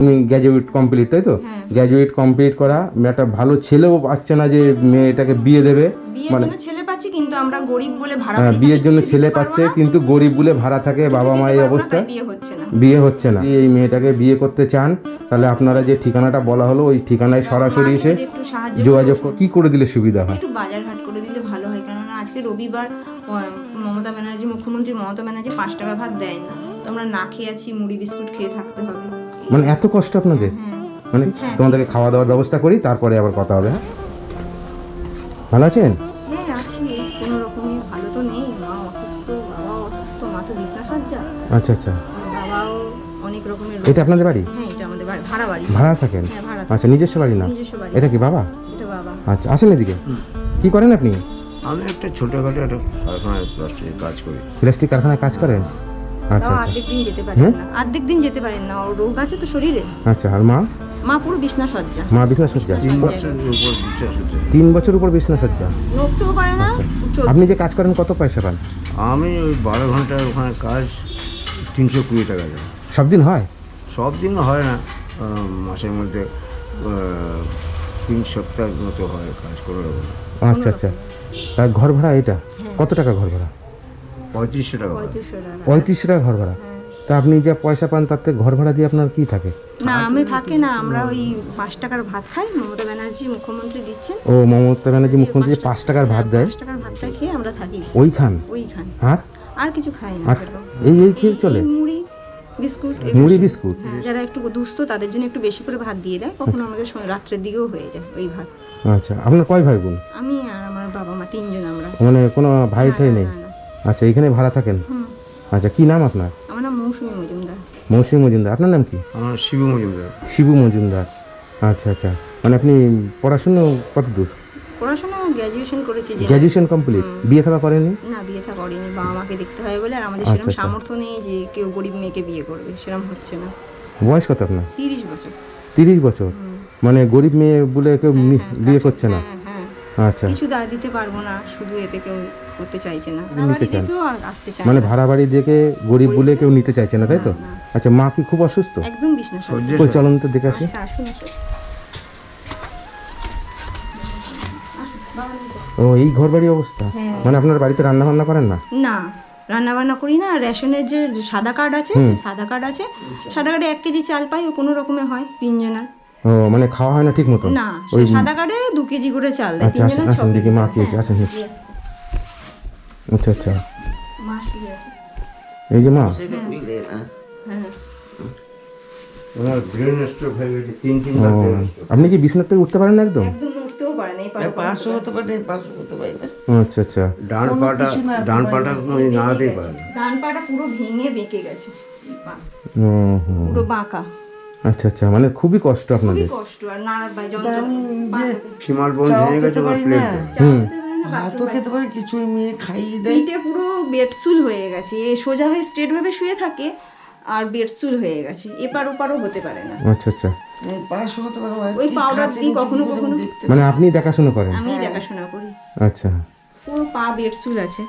তুমি graduate complete তাই তো। গ্র্যাজুয়েট কমপ্লিট করা একটা ভালো ছেলেও পাচ্ছে না যে মেয়েটাকে বিয়ে দেবে। বিয়ের জন্য ছেলে পাচ্ছি কিন্তু আমরা গরিব বলে ভাড়া মানে হ্যাঁ, বিয়ের জন্য ছেলে পাচ্ছে কিন্তু গরিব বলে ভাড়া থাকে বাবা মা এই অবস্থা। বিয়ে হচ্ছে না। বিয়ে হচ্ছে না। এই মেয়েটাকে বিয়ে করতে চান তাহলে আপনারা যে ঠিকানাটা বলা হলো ওই ঠিকানায় সরাসরি এসে যোগাযোগ কি করে দিলে সুবিধা হয়? একটু বাজার হাট করে দিলে ভালো হয় কেননা আজকে রবিবার মমতা ব্যানার্জি মুখ্যমন্ত্রী মমতা ব্যানার্জি পাঁচ টাকা ভাত দেয় না। তো আমরা না খেয়ে আছি মুড়ি বিস্কুট খেয়ে থাকতে হবে। মানে এত কষ্ট আপনাদের? হ্যাঁ মানে তোমাদেরকে খাওয়া দাওয়ার ব্যবস্থা করি তারপরে আবার কথা হবে হ্যাঁ? ভালো আছেন? হ্যাঁ আছি। কোনো রকমই ভালো তো নেই। মা অসুস্থ বাবাও অসুস্থ মা তো বিছনা সজ্জা আচ্ছা। আচ্ছা এটা আপনাদের বাড়ি? হ্যাঁ এটা আমাদের বাড়ি ভাড়া থাকেন? হ্যাঁ আচ্ছা নিজস্ব বাড়ি না? এটা কি বাবা? আচ্ছা আসেন এদিকে। কি করেন আপনি? আমি একটা ছোটোখাটো একটা কারখানায় প্লাস্টিকের কাজ করি। প্লাস্টিক কারখানায় কাজ করেন? আচ্ছা আচ্ছা। অর্ধেক দিন যেতে পারেন না। অর্ধেক দিন যেতে পারেন না। ওর রোগ আছে তো শরীরে। আচ্ছা আর মা? মা পুরো বিছনা সজ্জা। মা বিছনা সজ্জা। তিন বছরের উপর বিশ্বাস হচ্ছে তিন বছর উপর বিছনা সজ্জা? নড়তেও পারে না। আপনি যে কাজ করেন কত পয়সা পান? আমি ওই বারো ঘণ্টার ওখানে কাজ তিনশো কুড়ি টাকা দেয়। সব দিন হয়? সব দিন হয় না। মাসের মধ্যে তিন সপ্তাহ মতো হয় কাজ রকম আচ্ছা আচ্ছা। আর ঘর ভাড়া এটা কত টাকা ঘর ভাড়া? পঁয়ত্রিশশো টাকা হয়। পঁয়ত্রিশশো টাকা। পঁয়ত্রিশশো টাকা ঘর ভাড়া? তা আপনি যা পয়সা পান তাতে ঘর ভাড়া দিয়ে আপনার কি থাকে? না আমি থাকে না আমরা ওই পাঁচ টাকার ভাত খাই মমতা ব্যানার্জি মুখ্যমন্ত্রী দিচ্ছেন। ও মমতা ব্যানার্জি মুখ্যমন্ত্রী পাঁচ টাকার ভাত দেয়? পাঁচ টাকার ভাতটা খেয়ে আমরা থাকি ওই খান? ওই খান। আর? আর কিছু খাই না এই এই খেয়ে চলে? মুড়ি বিস্কুট মুড়ি বিস্কুট? হ্যাঁ, যারা একটু দুস্থ তাদের জন্য একটু বেশি করে ভাত দিয়ে দেয় কখনো আমাদের রাত্রের দিকেও হয়ে যায় ওই ভাত। আচ্ছা আপনার কয় ভাই বোন? আমি আর আমার বাবা মা তিনজন আমরা। মানে কোনো ভাই ঠাই নেই। আচ্ছা এখানে ভাড়া থাকেন? আচ্ছা কি নাম আপনার? আমার নাম মৌসুমী মজুমদার। মৌসুমী মজুমদার। আপনার নাম কি? আমার শিবু মজুমদার। শিবু মজুমদার। আচ্ছা আচ্ছা। মানে আপনি পড়াশুনো কত দূর? পড়াশোনা গ্র্যাজুয়েশন করেছি গ্র্যাজুয়েশন কমপ্লিট বিয়ে থাকা করেনি না বিয়ে থা করিনি। বাবা মাকে দেখতে হয় বলে আর আমাদের আচ্ছা, সেরকম আচ্ছা। সামর্থ্য নেই যে কেউ গরিব মেয়েকে বিয়ে করবে। সেরকম হচ্ছে না। বয়স কত আপনার? তিরিশ বছর। তিরিশ বছর? মানে গরিব মেয়ে বলে কেউ বিয়ে করছে না? হ্যাঁ হ্যাঁ। আচ্ছা। কিছু দা দিতে পারব না শুধু এতে কেউ করতে চাইছে না। থেকেও আসতে চায় মানে ভাড়া বাড়ি দেখে গরিব বলে কেউ নিতে চাইছে না তাই তো? আচ্ছা মা কি খুব অসুস্থ? একদম। ওই চলন তো দেখে আসি। আচ্ছা আসুন ও এই ঘর বাড়ি অবস্থা? হ্যাঁ। মানে আপনার বাড়িতে রান্না বান্না করেন না? না রান্না বান্না করি না। রেশনের যে সাদা কার্ড আছে সেই সাদা কার্ড আছে। সাদা কার্ডে এক কেজি চাল পাই ও কোনো রকমে হয় তিনজনের। ও মানে খাওয়া হয় না ঠিক মতো না সাদা কার্ডে দু কেজি করে চাল দেয় আচ্ছা তিনজনের আসেন দেখি মা চাল। কি আসেন আচ্ছা আচ্ছা। এই যে মা? হ্যাঁ। আপনি কি বিছানার থেকে উঠতে পারেন না একদম? আচ্ছা আচ্ছা। ডান পাটা ডান পাটা কোনো নাড়াতেই পারে না। ডান পাটা পুরো ভেঙে বেঁকে গেছে এই পা। ও হুম। পুরো বাঁকা। আচ্ছা আচ্ছা মানে খুবই কষ্ট আপনাদের। কষ্ট আর না ভাই যন্ত্র আমি যে সীমার বোন ভেঙে গেছে আমার প্লেট হুম। ভাতও খেতে পারি কিছুই মেয়ে খাইয়ে দেয়। পিঠে পুরো বেডসুল হয়ে গেছে। এ সোজা হয়ে স্ট্রেট ভাবে শুয়ে থাকে আর বেডসুল হয়ে গেছে। এপার ওপারও হতে পারে না। আচ্ছা আচ্ছা। ওই পাউডার দিই কখনো কখনো? মানে আপনি দেখাশোনা করেন? আমি দেখাশোনা করি। আচ্ছা। পুরো পা বেডসুল আছে।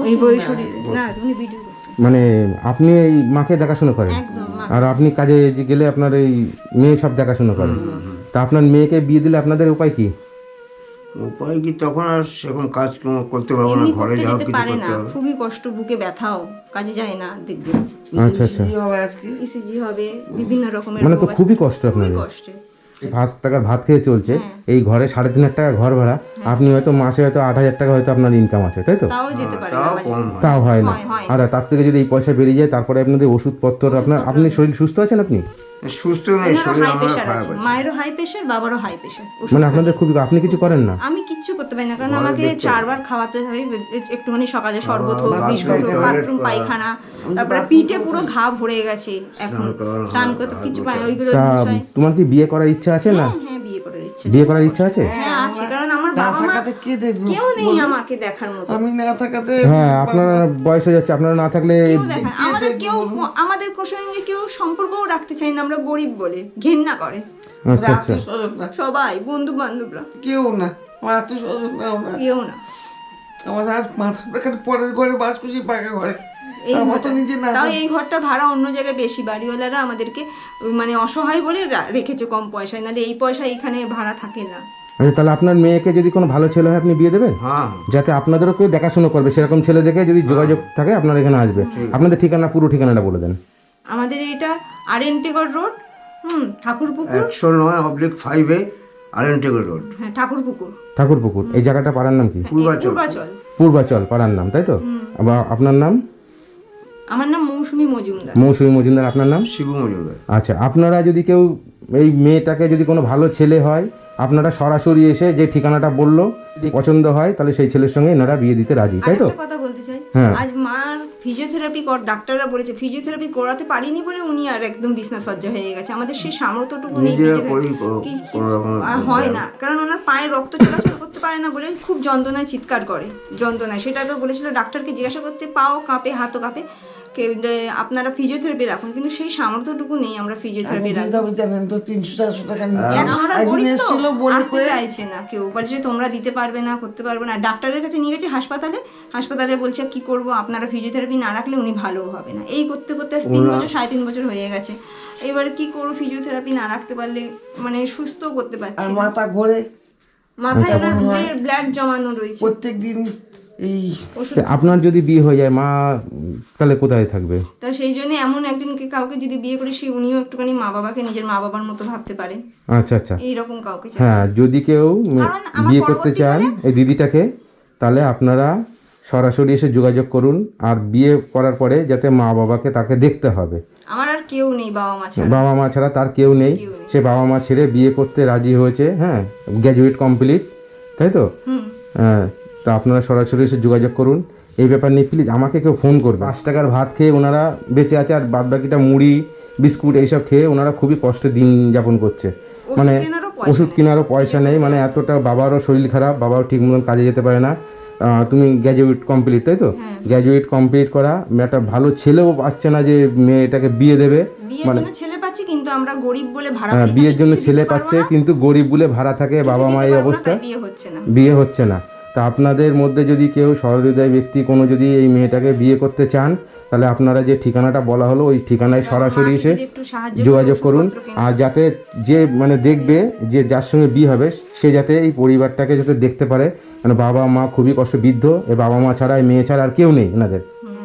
ওই বই শরীরে। না তুমি ভিডিও করছ মানে আপনি এই মাকে দেখাশোনা করেন? একদম আর আপনি কাজে গেলে আপনার এই মেয়ে সব দেখাশোনা করেন? তা আপনার মেয়েকে বিয়ে দিলে আপনাদের উপায় কি? উপায় কি তখন আর সেরকম কাজ করতে পারব না ঘরে যাও কিছু পারে করতে না। খুবই কষ্ট বুকে ব্যথাও কাজে যায় না দেখবে আচ্ছা আচ্ছা। কি হবে আজকে? ইসিজি হবে বিভিন্ন রকমের মানে তো খুবই কষ্ট খুবই আপনাদের কষ্টে। পাঁচ টাকার ভাত খেয়ে চলছে। এই ঘরে সাড়ে তিন হাজার টাকা ঘর ভাড়া। আপনি হয়তো মাসে হয়তো আট হাজার টাকা হয়তো আপনার ইনকাম আছে তাই তো? তাও যেতে পারে তাও হয় না। হয়, হয়। আর তার থেকে যদি এই পয়সা বেরিয়ে যায় তারপরে আপনাদের ওষুধপত্র আপনার আপনি শরীর সুস্থ আছেন আপনি? সুস্থ নেই শরীর আমার খারাপ আছে। মায়েরও হাই প্রেশার বাবারও হাই প্রেশার মানে আপনাদের খুবই আপনি কিছু করেন না? আমি কিচ্ছু করতে পারি না কারণ আমাকে চারবার খাওয়াতে হয় একটুখানি সকালে শরবত হোক বিস্কুট হোক বাথরুম পায়খানা তারপরে পিঠে পুরো ঘা ভরে গেছে এখন। স্নান করতে কিছু পাই ওইগুলো তোমার কি বিয়ে করার ইচ্ছা আছে না? হ্যাঁ বিয়ে করার ইচ্ছে বিয়ে করার ইচ্ছা আছে? হ্যাঁ আছে কারণ আমার বাবা মা কে দেখবে? কেউ নেই আমাকে দেখার মতো। আমি না থাকাতে হ্যাঁ আপনার বয়স হয়ে যাচ্ছে আপনারা না থাকলে আমাদের কেউ আমাদের সঙ্গে কেউ সম্পর্কও রাখতে চায় না আমরা গরিব বলে ঘেন্না করে। আচ্ছা আচ্ছা। সবাই বন্ধু বান্ধবরা কেউ না আমার আত্মীয় স্বজন কেউ না। আমাদের আজ মাথা খালি পরের ঘরে বাস করছি পাকা ঘরে। এই তার মতো ঘরটা। নিজে না তাও এই ঘরটা ভাড়া অন্য জায়গায় বেশি বাড়িওয়ালারা আমাদেরকে মানে অসহায় বলে রেখেছে কম পয়সায় নাহলে এই পয়সা এখানে ভাড়া থাকে না। আচ্ছা তাহলে আপনার মেয়েকে যদি কোনো ভালো ছেলে হয় আপনি বিয়ে দেবেন? হ্যাঁ। যাতে আপনাদেরও কেউ দেখাশুনো করবে সেরকম ছেলে দেখে যদি যোগাযোগ থাকে আপনার এখানে আসবে। আপনাদের ঠিকানা পুরো ঠিকানাটা বলে দেন। আমাদের এটা আর এনটেগড় রোড হুম ঠাকুরপুকুর। একশো নয় অবলিক ফাইভে আলেন্টেগর রোড। হ্যাঁ ঠাকুরপুকুর। ঠাকুরপুকুর এই জায়গাটা পাড়ার নাম কি? পূর্বাচল। পূর্বাচল। পূর্বাচল পাড়ার নাম তাই তো? আবার আপনার নাম? আমার নাম মৌসুমী মজুমদার। মৌসুমী মজুমদার আপনার নাম? শিবু মজুমদার। আচ্ছা আপনারা যদি কেউ এই মেয়েটাকে যদি কোনো ভালো ছেলে হয় আপনারা সরাসরি এসে যে ঠিকানাটা বলল পছন্দ হয় তাহলে সেই ছেলের সঙ্গে এনারা বিয়ে দিতে রাজি তাই তো? কথা বলতে চাই। হ্যাঁ। আজ মার ফিজিওথেরাপি কর ডাক্তাররা বলেছে ফিজিওথেরাপি করাতে পারিনি বলে উনি আর একদম বিছনা সজ্জা হয়ে গেছে। আমাদের সেই সামর্থ্যটুকু নেই আর হয় না। কারণ ওনার পায়ে রক্ত চলাচল করতে পারে না বলে খুব যন্ত্রণায় চিৎকার করে। যন্ত্রণায়। সেটা তো বলেছিল ডাক্তারকে জিজ্ঞাসা করতে পাও কাঁপে হাতও কাঁপে। কে- আপনারা ফিজিওথেরাপি রাখুন কিন্তু সেই সামর্থ্যটুকু নেই আমরা ফিজিওথেরাপি রাখি জানেন তো তিনশো চারশো টাকা এসেছিল বলে চাইছে না কেউ। বলছে তোমরা দিতে পারবে না করতে পারবে না। ডাক্তারের কাছে নিয়ে গেছে হাসপাতালে। হাসপাতালে বলছে কি করব? আপনারা ফিজিওথেরাপি না রাখলে উনি ভালোও হবে না। এই করতে করতে তিন বছর সাড়ে তিন বছর হয়ে গেছে। এবার কি করব ফিজিওথেরাপি না রাখতে পারলে মানে সুস্থ করতে পারছি মাথা ঘোরে। মাথায় ওনার ব্লাড জমানো রয়েছে। প্রত্যেক দিন এই আপনার যদি বিয়ে হয়ে যায় মা তাহলে কোথায় থাকবে? তা সেই জন্য এমন একজনকে কাউকে যদি বিয়ে করে সে উনিও একটুখানি মা বাবাকে নিজের মা বাবার মতো ভাবতে পারেন আচ্ছা আচ্ছা। এইরকম কাউকে হ্যাঁ যদি কেউ বিয়ে করতে চান এই দিদিটাকে তাহলে আপনারা সরাসরি এসে যোগাযোগ করুন আর বিয়ে করার পরে যাতে মা বাবাকে তাকে দেখতে হবে। আমার আর কেউ নেই বাবা মা ছাড়া। বাবা মা ছাড়া তার কেউ নেই। সে বাবা মা ছেড়ে বিয়ে করতে রাজি হয়েছে হ্যাঁ গ্র্যাজুয়েট কমপ্লিট তাই তো? হ্যাঁ তা আপনারা সরাসরি এসে যোগাযোগ করুন। এই ব্যাপার নিয়ে প্লিজ আমাকে কেউ ফোন করবে পাঁচ টাকার ভাত খেয়ে ওনারা বেঁচে আছে আর বাদ বাকিটা মুড়ি বিস্কুট এইসব খেয়ে ওনারা খুবই কষ্টে দিন যাপন করছে। মানে ওষুধ কেনারও পয়সা নেই মানে এতটা বাবারও শরীর খারাপ বাবাও ঠিক মতন কাজে যেতে পারে না। তুমি গ্র্যাজুয়েট কমপ্লিট তাই তো? গ্র্যাজুয়েট কমপ্লিট করা একটা ভালো ছেলেও পাচ্ছে না যে মেয়েটাকে বিয়ে দেবে। মানে ছেলে পাচ্ছি কিন্তু আমরা গরিব বলে ভাড়া হ্যাঁ, বিয়ের জন্য ছেলে পাচ্ছে কিন্তু গরিব বলে ভাড়া থাকে বাবা মা এই অবস্থা। বিয়ে হচ্ছে না। বিয়ে হচ্ছে না। তা আপনাদের মধ্যে যদি কেউ সহৃদয় ব্যক্তি কোনো যদি এই মেয়েটাকে বিয়ে করতে চান তাহলে আপনারা যে ঠিকানাটা বলা হলো ওই ঠিকানায় সরাসরি এসে যোগাযোগ করুন। আর যাতে যে মানে দেখবে যে যার সঙ্গে বিয়ে হবে সে যাতে এই পরিবারটাকে যাতে দেখতে পারে। মানে বাবা মা খুবই কষ্ট বৃদ্ধ এ বাবা মা ছাড়া এই মেয়ে ছাড়া আর কেউ নেই এনাদের।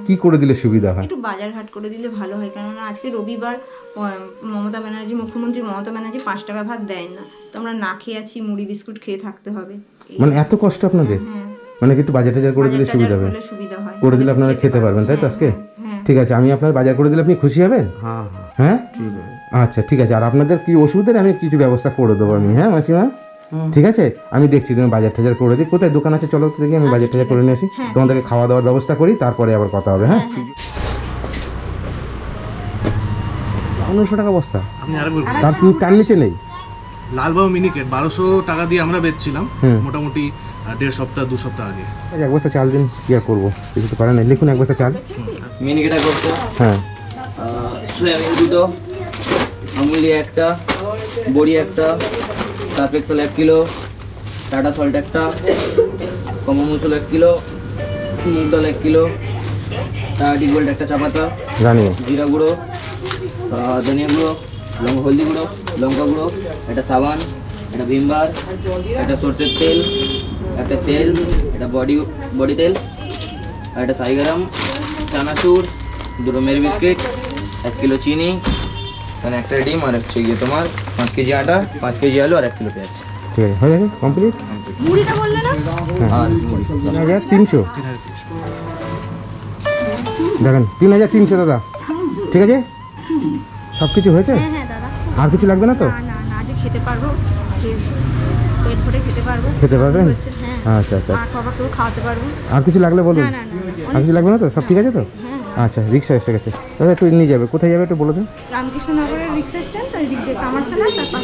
কি করে দিলে সুবিধা হয়? একটু বাজার হাট করে দিলে ভালো হয় কেননা আজকে রবিবার মমতা ব্যানার্জি মুখ্যমন্ত্রী মমতা ব্যানার্জি পাঁচ টাকা ভাত দেয় না। তো আমরা না খেয়ে আছি মুড়ি বিস্কুট খেয়ে থাকতে হবে। মানে এত কষ্ট আপনাদের? হ্যাঁ মানে কি একটু বাজার টাজার করে দিলে সুবিধা হবে? সুবিধা হয়। করে দিলে আপনারা খেতে পারবেন তাই তো আজকে? হ্যাঁ। ঠিক আছে আমি আপনার বাজার করে দিলে আপনি খুশি হবেন? হ্যাঁ হ্যাঁ। হ্যাঁ? আচ্ছা ঠিক আছে আর আপনাদের কি ওষুধের আমি কিছু ব্যবস্থা করে দেবো আমি হ্যাঁ মাসিমা? ঠিক আছে? আমি দেখছি তুমি বাজার টাজার করে দিই কোথায়? দোকান আছে চলো দেখি আমি বাজার টাজার করে নিয়ে আসি। তোমাদেরকে খাওয়া দাওয়ার ব্যবস্থা করি তারপরে আবার কথা হবে হ্যাঁ? পনেরোশো টাকা বস্তা। তার তার নিচে নেই? লালবাবু মিনিকেট বারোশো টাকা দিয়ে আমরা বেচছিলাম মোটামুটি দেড় সপ্তাহ দু সপ্তাহ আগে। আচ্ছা, এক বস্তা চাল দিন কি আর করব? কিছু তো করার নেই। লিখুন এক বস্তা চাল। মিনিকেটা করতে হ্যাঁ। সয়াবিন দুটো আমুলি একটা বড়ি একটা সার্ফ এক্সেল এক কিলো টাটা সল্ট একটা কমন মুসল এক কিলো মুগ ডাল এক কিলো টাটি গোল্ড একটা চা পাতা জানি। জিরা গুঁড়ো ধনিয়া গুঁড়ো লঙ্কা হলদি গুঁড়ো লঙ্কা গুঁড়ো একটা সাবান একটা ভিমবার একটা সর্ষের তেল একটা তেল একটা বডি বডি তেল আর একটা গরম চানাচুর দুটো মেরি বিস্কিট এক কিলো চিনি মানে একটা ডিম আর হচ্ছে গিয়ে তোমার পাঁচ কেজি আটা পাঁচ কেজি আলু আর এক কিলো পেঁয়াজ। ঠিক আছে হয়ে গেছে? কমপ্লিট মুড়িটা বললে না? আর তিন হাজার তিনশো। দেখেন তিন হাজার তিনশো দাদা। ঠিক আছে? সব কিছু হয়েছে? হ্যাঁ হ্যাঁ। আর কিছু লাগবে না তো? না না না যে খেতে পারব। পেট ভরে খেতে পারব। খেতে পারবেন? হ্যাঁ। আচ্ছা আচ্ছা। মা বাবাকেও খাওয়াতে পারব। আর কিছু লাগলে বলুন। না না না আর কিছু লাগবে না তো? সব ঠিক আছে তো? হ্যাঁ। আচ্ছা রিক্সা এসে গেছে। দাদা একটু নিয়ে যাবে। কোথায় যাবে একটু বলে দিন। রামকৃষ্ণনগরের রিক্সা স্ট্যান্ড তার দিক দিয়ে কামারখানা তার পাশ।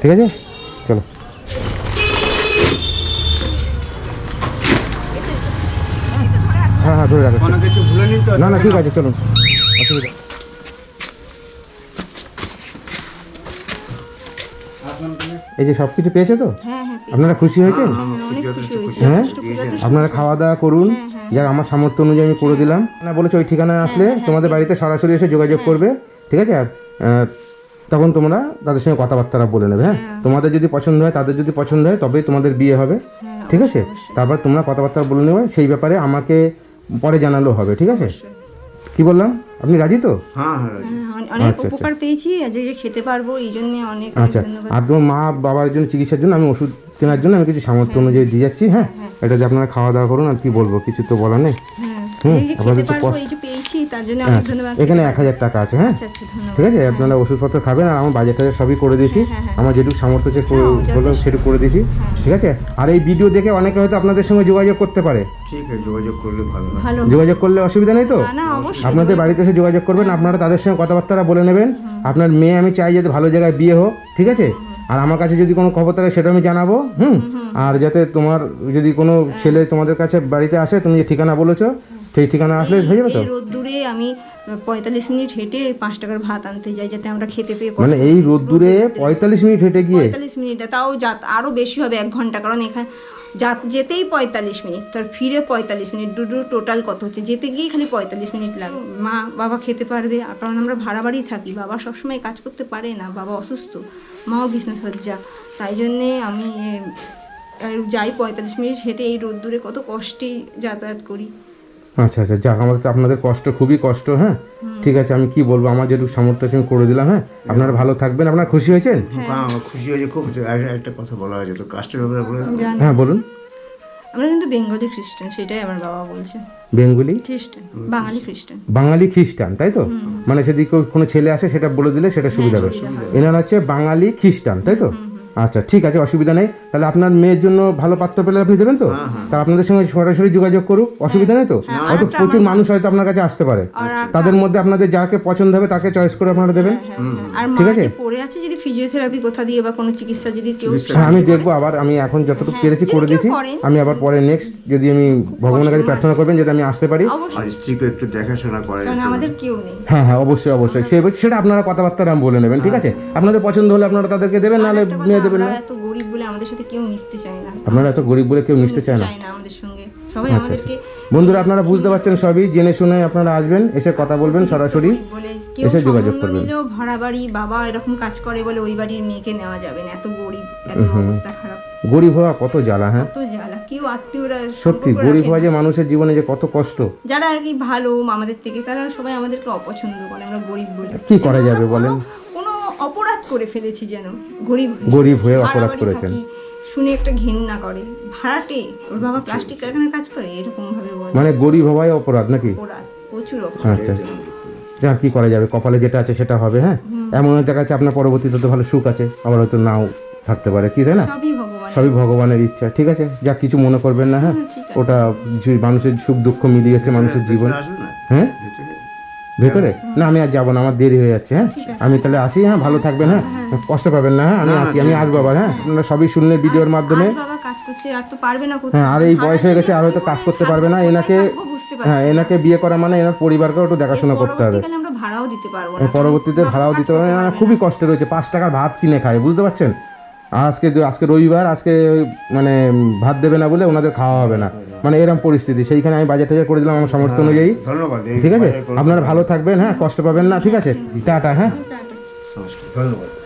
ঠিক আছে? চলো। হ্যাঁ হ্যাঁ ধরে রাখো। কোনো কিছু ভুলে নিন তো? না না ঠিক আছে চলুন। অসুবিধা। এই যে সব কিছু পেয়েছে তো? হ্যাঁ হ্যাঁ আপনারা খুশি হয়েছেন? হয়েছে হ্যাঁ? যথেষ্ট আপনারা খাওয়া দাওয়া করুন। হ্যাঁ হ্যাঁ যাক আমার সামর্থ্য অনুযায়ী আমি করে দিলাম। না বলেছ ওই ঠিকানায় আসলে তোমাদের বাড়িতে সরাসরি এসে যোগাযোগ করবে ঠিক আছে? আর তখন তোমরা তাদের সঙ্গে কথাবার্তা বলে নেবে হ্যাঁ? তোমাদের যদি পছন্দ হয় তাদের যদি পছন্দ হয় তবেই তোমাদের বিয়ে হবে ঠিক আছে? তারপর তোমরা কথাবার্তা বলে নেবে সেই ব্যাপারে আমাকে পরে জানালেও হবে ঠিক আছে? কি বললাম? আপনি রাজি তো? হ্যাঁ হ্যাঁ রাজি। হ্যাঁ, অনে- অনেক উপকার পেয়েছি আর যে যে খেতে পারব এই জন্য অনেক আচ্ছা আর তোমার মা বাবার জন্য চিকিৎসার জন্য আমি ওষুধ কেনার জন্য আমি কিছু সামর্থ্য অনুযায়ী দিয়ে যাচ্ছি হ্যাঁ? এটা যে আপনারা খাওয়া দাওয়া করুন আর কি বলব কিছু তো বলা নেই। হুম আপনাদের যে তার জন্য অনেক ধন্যবাদ। এখানে এক হাজার টাকা আছে হ্যাঁ? আচ্ছা আচ্ছা ধন্যবাদ। ঠিক আছে আপনারা ওষুধপত্র খাবেন আর আমার বাজেট টাজেট সবই করে দিয়েছি। আমার যেটুকু সামর্থ্য হচ্ছে বললাম সেটুকু করে দিয়েছি। ঠিক আছে? আর এই ভিডিও দেখে অনেকে হয়তো আপনাদের সঙ্গে যোগাযোগ করতে পারে। ঠিক আছে যোগাযোগ করলে ভালো যোগাযোগ করলে অসুবিধা নেই তো? না না অবশ্যই আপনাদের বাড়িতে এসে যোগাযোগ করবেন আপনারা তাদের সঙ্গে কথাবার্তা বলে নেবেন। আপনার মেয়ে আমি চাই যাতে ভালো জায়গায় বিয়ে হোক ঠিক আছে? আর আমার কাছে যদি কোনো খবর থাকে সেটা আমি জানাব হুম? আর যাতে তোমার যদি কোনো ছেলে তোমাদের কাছে বাড়িতে আসে তুমি যে ঠিকানা বলেছ সেই ঠিকানা আসলে হয়ে যাবে তো? এই রোদ্দুরে আমি পঁয়তাল্লিশ মিনিট হেঁটে পাঁচ টাকার ভাত আনতে যাই যাতে আমরা খেতে পেয়ে মানে এই রোদ্দুরে পঁয়তাল্লিশ মিনিট হেঁটে গিয়ে? পঁয়তাল্লিশ মিনিট তাও যাত আরও বেশি হবে এক ঘণ্টা কারণ এখানে যা যেতেই পঁয়তাল্লিশ মিনিট তার ফিরে পঁয়তাল্লিশ মিনিট দুটো টোটাল কত হচ্ছে? যেতে গিয়ে খালি পঁয়তাল্লিশ মিনিট লাগে। মা বাবা খেতে পারবে কারণ আমরা ভাড়া বাড়ি থাকি বাবা সবসময় কাজ করতে পারে না বাবা অসুস্থ মাও বিজনেস হজ্জা তাই জন্যে আমি যাই পঁয়তাল্লিশ মিনিট হেঁটে এই রোদ্দুরে কত কষ্টে যাতায়াত করি। আচ্ছা আচ্ছা যাক আমাদের তো আপনাদের কষ্ট খুবই কষ্ট হ্যাঁ? ঠিক আছে আমি কি বলব? আমার যেটুকু সামর্থ্য আছে আমি করে দিলাম হ্যাঁ? আপনারা ভালো থাকবেন। আপনারা খুশি হয়েছেন? হ্যাঁ। আমার খুশি হয়েছে। খুব একটা কথা বলা হয়েছে তো কাস্টের ব্যাপারে বলে হ্যাঁ বলুন। আমরা কিন্তু বেঙ্গলি খ্রিস্টান সেটাই আমার বাবা বলছে। বেঙ্গলি? খ্রিস্টান বাঙালি খ্রিস্টান। বাঙালি খ্রিস্টান তাই তো? মানে যদি কেউ কোনো ছেলে আসে সেটা বলে দিলে সেটা সুবিধা হবে। এনারা হচ্ছে বাঙালি খ্রিস্টান তাই তো? আচ্ছা ঠিক আছে অসুবিধা নেই। তাহলে আপনার মেয়ের জন্য ভালো পাত্র পেলে আপনি দেবেন তো? তা আপনাদের সঙ্গে সরাসরি যোগাযোগ করুক অসুবিধা নেই তো? হয়তো প্রচুর মানুষ হয়তো আপনার কাছে আসতে পারে। তাদের মধ্যে আপনাদের যাকে পছন্দ হবে তাকে চয়েস করে আপনারা দেবেন। মা যে পড়ে আছে যদি ফিজিওথেরাপি কোথা দিয়ে বা কোনো চিকিৎসা যদি কেউ হ্যাঁ আমি দেখব আবার আমি এখন যতটুকু পেরেছি করে দিয়েছি। আমি আবার পরে নেক্সট যদি আমি ভগবানের কাছে প্রার্থনা করবেন যাতে আমি আসতে পারি। স্ত্রীকে একটু দেখাশোনা করে আমাদের কেউ নেই। হ্যাঁ হ্যাঁ অবশ্যই অবশ্যই। সে সেটা আপনারা কথাবার্তা বলে নেবেন ঠিক আছে? আপনাদের পছন্দ হলে আপনারা তাদেরকে দেবেন নাহলে একটা কথা, না? এত গরিব বলে আমাদের সাথে কেউ মিশতে চায় না। আপনারা এত গরিব বলে কেউ মিশতে চায় না? চায় না আমাদের সঙ্গে। সবাই আমাদেরকে বন্ধুরা আপনারা বুঝতে পারছেন সবই জেনে শুনে আপনারা আসবেন এসে কথা বলবেন সরাসরি এসে যোগাযোগ করবেন। নিলেও ভাড়া বাড়ি বাবা এরকম কাজ করে বলে ওই বাড়ির মেয়েকে নেওয়া যাবে না। এত গরিব এত অবস্থা খারাপ। গরিব হওয়া কত জ্বালা হ্যাঁ? কত জ্বালা। কেউ আত্মীয়রা সত্যি গরিব হওয়া যে মানুষের জীবনে যে কত কষ্ট। যারা আর কি ভালো আমাদের থেকে তারা সবাই আমাদেরকে অপছন্দ করে আমরা গরিব বলে। কি করা যাবে বলেন? অপরাধ করে ফেলেছি যেন। গরিব হয়ে। গরিব হয়ে অপরাধ করেছেন। শুনে একটা ঘেন্না করে। ভাড়াটে? ওর বাবা প্লাস্টিক কারখানায় কাজ করে? এরকম ভাবে বলে। মানে গরিব হওয়াই অপরাধ নাকি? অপরাধ প্রচুর অপরাধ। আচ্ছা। যা কি করা যাবে? কপালে যেটা আছে সেটা হবে হ্যাঁ? এমন দেখা যাচ্ছে আপনার পরবর্তীতে তো ভালো সুখ আছে আবার হয়তো নাও থাকতে পারে কি তাই না? সবই ভগবানের ইচ্ছা। ঠিক আছে যা কিছু মনে করবেন না হ্যাঁ? ওটা মানুষের সুখ দুঃখ মিলিয়ে যাচ্ছে মানুষের জীবন। হ্যাঁ? ভেতরে? না আমি আর যাব না আমার দেরি হয়ে যাচ্ছে হ্যাঁ? আমি তাহলে আসি হ্যাঁ? ভালো থাকবেন হ্যাঁ? কষ্ট পাবেন না হ্যাঁ? আমি আছি আমি আসব আবার হ্যাঁ? আপনারা সবই শুনলেন ভিডিওর মাধ্যমে। পারবে হ্যাঁ আর এই বয়স হয়ে গেছে আর হয়তো কাজ করতে পারবে না এনাকে হ্যাঁ এনাকে বিয়ে করা মানে এনার পরিবারকেও একটু দেখাশোনা করতে হবে। পরবর্তীকালে ভাড়াও দিতে পারব পরবর্তীতে ভাড়াও দিতে হবে না খুবই কষ্ট রয়েছে পাঁচ টাকার ভাত কিনে খায় বুঝতে পারছেন? আজকে আজকে রবিবার আজকে মানে ভাত দেবে না বলে ওনাদের খাওয়া হবে না। মানে এরকম পরিস্থিতি। সেইখানে আমি বাজার টাজার করে দিলাম আমার সামর্থ্য অনুযায়ী। ধন্যবাদ। ঠিক আছে? আপনারা ভালো থাকবেন হ্যাঁ কষ্ট পাবেন না। ঠিক আছে? টাটা হ্যাঁ? ধন্যবাদ।